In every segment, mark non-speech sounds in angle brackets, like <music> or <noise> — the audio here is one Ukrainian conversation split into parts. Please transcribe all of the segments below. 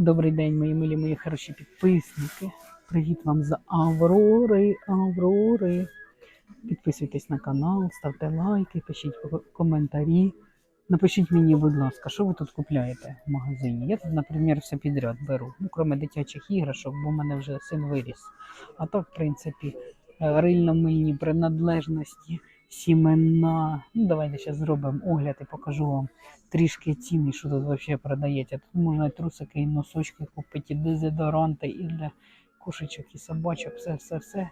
Добрий день, мої милі, мої хороші підписники. Привіт вам з Аврори, Аврори. Підписуйтесь на канал, ставте лайки, пишіть коментарі. Напишіть мені, будь ласка, що ви тут купляєте в магазині. Я тут, наприклад, все підряд беру. Ну, крім дитячих іграшок, бо в мене вже син виріс. А так, в принципі, е, рильно-мильні принадлежності, сімена. Ну, давайте зараз зробимо огляд і покажу вам трішки ціни, що тут взагалі продається. Тут можна і трусики, і носочки купити, і дезодоранти, і для кошечок, і собачок, все, все, все.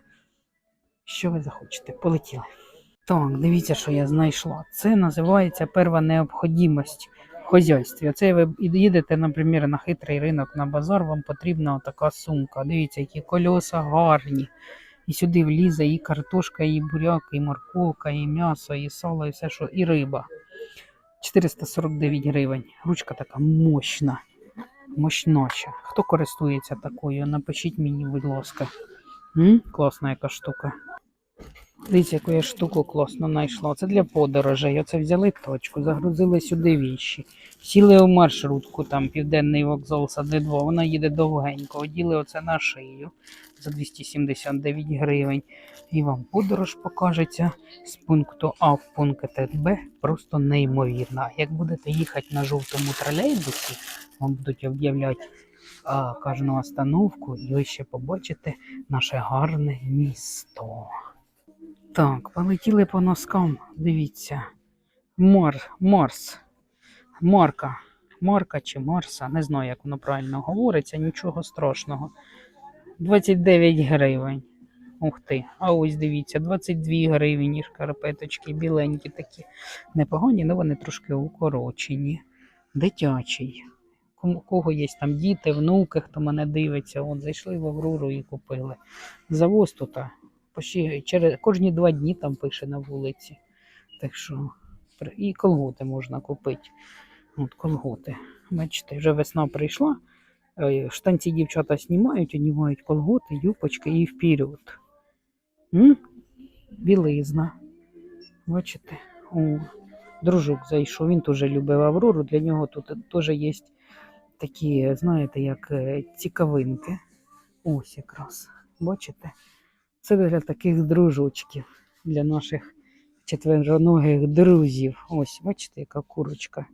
Що ви захочете? Полетіли. Так, дивіться, що я знайшла. Це називається перша необхідність в хозяйстві. Оце ви їдете, наприклад, на хитрий ринок на базар, вам потрібна така сумка. Дивіться, які кольоса гарні. І сюди влізе і картошка, і буряк, і морковка, і м'ясо, і сало, і все, що, і риба. 449 гривень. Ручка така мощна. Мощноча. Хто користується такою? Напишіть мені, будь ласка. М? Класна яка штука. Дивіться, яку я штуку класно знайшла. Це для подорожей. Оце взяли точку, загрузили сюди віші. Сіли у маршрутку, там південний вокзал сади 2. Вона їде довгенько. Оділи оце на шию за 279 гривень. І вам подорож покажеться з пункту А в пункт Б просто неймовірна. Як будете їхати на жовтому тролейбусі, вам будуть об'являти кожну остановку, і ви ще побачите наше гарне місто. Так, полетіли по носкам. Дивіться. Мар, Марс. Марка. Марка чи Марса, не знаю, як воно правильно говориться, нічого страшного. 29 гривень. Ух ти. А ось дивіться, 22 гривні шкарпеточки, біленькі такі. Непогані, але вони трошки укорочені. Дитячий. У кого є там діти, внуки, хто мене дивиться, от зайшли в Аврору і купили. Завоз тут почти через кожні два дні там пише на вулиці. Так що і колготи можна купити. От колготи. Бачите, вже весна прийшла. Е, Штанці дівчата знімають, одівають колготи, юпочки і вперед. М? Білизна. Бачите? О, дружок зайшов, він теж любив Аврору. Для нього тут теж є такі, знаєте, як е, цікавинки. Ось якраз. Бачите? Це для таких дружочків, для наших четвероногих друзів. Ось, бачите, яка курочка.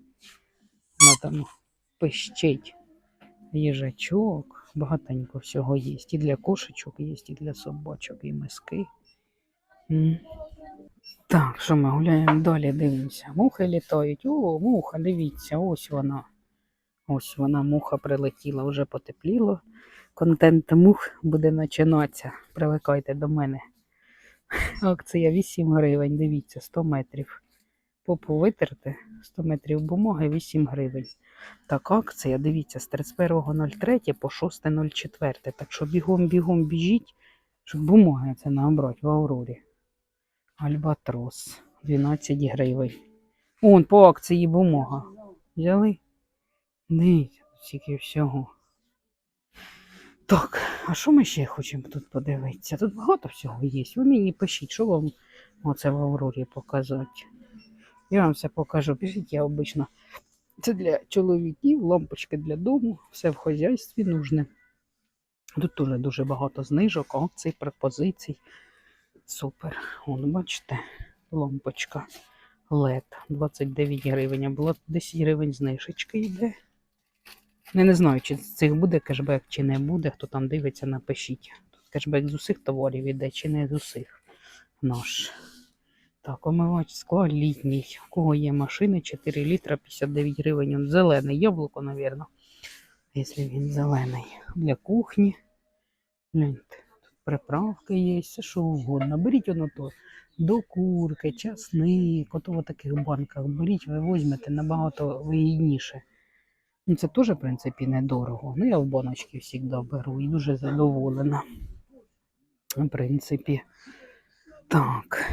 Вона там пищить. Їжачок, багатенько всього є. І для кошечок є, і для собачок, і миски. Так, що ми гуляємо далі, дивимося. Мухи літають. О, муха, дивіться, ось вона. Ось вона, муха прилетіла, вже потепліло. Контент мух буде починатися. Привикайте до мене. Акція 8 гривень, дивіться, 100 метрів. Попу витерти, 100 метрів бумаги 8 гривень. Так, акція, дивіться, з 31.03 по 6.04. Так що бігом-бігом біжіть, щоб бумаги це набрати в Аврорі. Альбатрос 12 гривень. Он по акції бумага. Взяли? Дивіться, стільки всього. Так, а що ми ще хочемо тут подивитися? Тут багато всього є. Ви мені пишіть, що вам оце в Аврорі показати. Я вам все покажу. Пишіть, я обично. Це для чоловіків, лампочки для дому, все в хазяйстві нужне. Тут дуже дуже багато знижок, акцій, пропозицій. Супер. Вон, бачите, лампочка LED 29 гривень, а було 10 гривень знижечки йде. Я не знаю, чи з цих буде кешбек, чи не буде. Хто там дивиться, напишіть. Тут кешбек з усіх товарів іде, чи не з усіх наш. Так, омивач скла літній. У кого є машини 4 літра 59 гривень. Он зелений яблуко, мабуть. Якщо він зелений. Для кухні. Тут приправки є, все що угодно. Беріть воно то. До курки, часник, ото в таких банках беріть, ви візьмете набагато вигідніше. Ну, це теж, в принципі, недорого. Ну, я в баночки завжди беру і дуже задоволена. В принципі, так,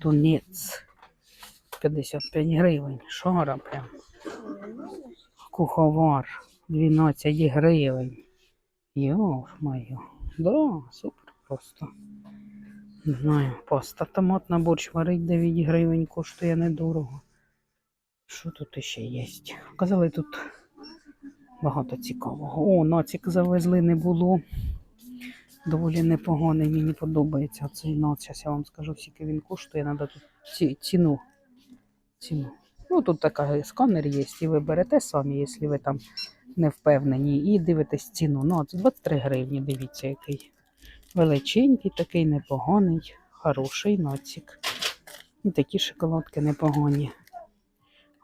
тунець 55 гривень. Шара прям. Куховар 12 гривень. Йо, маю. Да, супер просто. Не знаю, паста томатна борщ варить 9 гривень, коштує недорого. Що тут ще є? Казали, тут Багато цікавого. О, націк завезли не було. Доволі непоганий, мені подобається цей нац. Зараз я вам скажу, скільки він коштує. Треба тут ці, ціну. ціну. Ну, тут така сканер є, і ви берете самі, якщо ви там не впевнені, і дивитесь ціну. Ну, це 23 гривні, дивіться, який величенький, такий непоганий, хороший націк. І такі шоколадки непогані.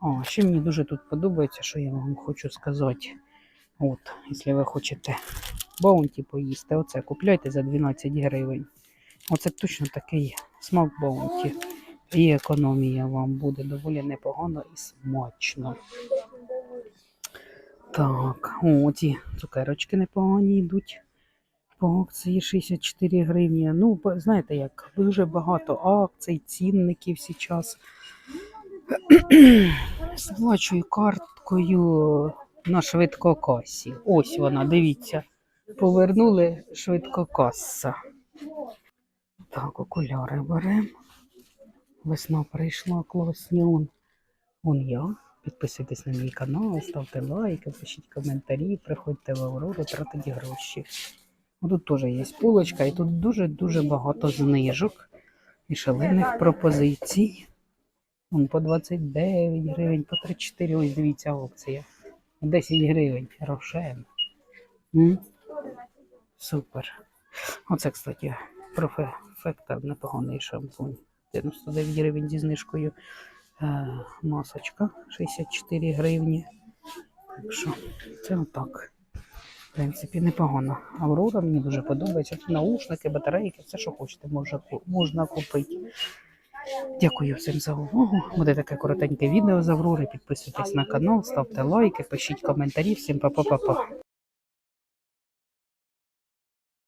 О, ще мені дуже тут подобається, що я вам хочу сказати. От, якщо ви хочете баунті поїсти, оце купляйте за 12 гривень. Оце точно такий смак баунті. І економія вам буде доволі непогано і смачно. Так, о, ці цукерочки непогані йдуть. По акції 64 гривні. Ну, знаєте як, дуже багато акцій, цінників зараз. <clears throat> Сплачую карткою на швидкокасі. Ось вона, дивіться. Повернули швидкокаса. Так, окуляри беремо. Весна прийшла, класні. Он, он я. Підписуйтесь на мій канал, ставте лайки, пишіть коментарі, приходьте в Аврору, тратить гроші. Тут теж є полочка, і тут дуже-дуже багато знижок і шалених пропозицій. Вон по 29 гривень, по 34, ось дивіться опція. 10 гривень, рошен. М? Супер. Оце, кстати, профефекта непоганий шампунь. 99 гривень зі знижкою. Е, масочка 64 гривні. Так що це отак. В принципі, непогано. Аврора мені дуже подобається. Тут наушники, батарейки, все, що хочете, можна купити. Дякую всім за увагу. Буде таке коротеньке відео з Аврори. Підписуйтесь на канал, ставте лайки, пишіть коментарі. Всім па-па-па-па.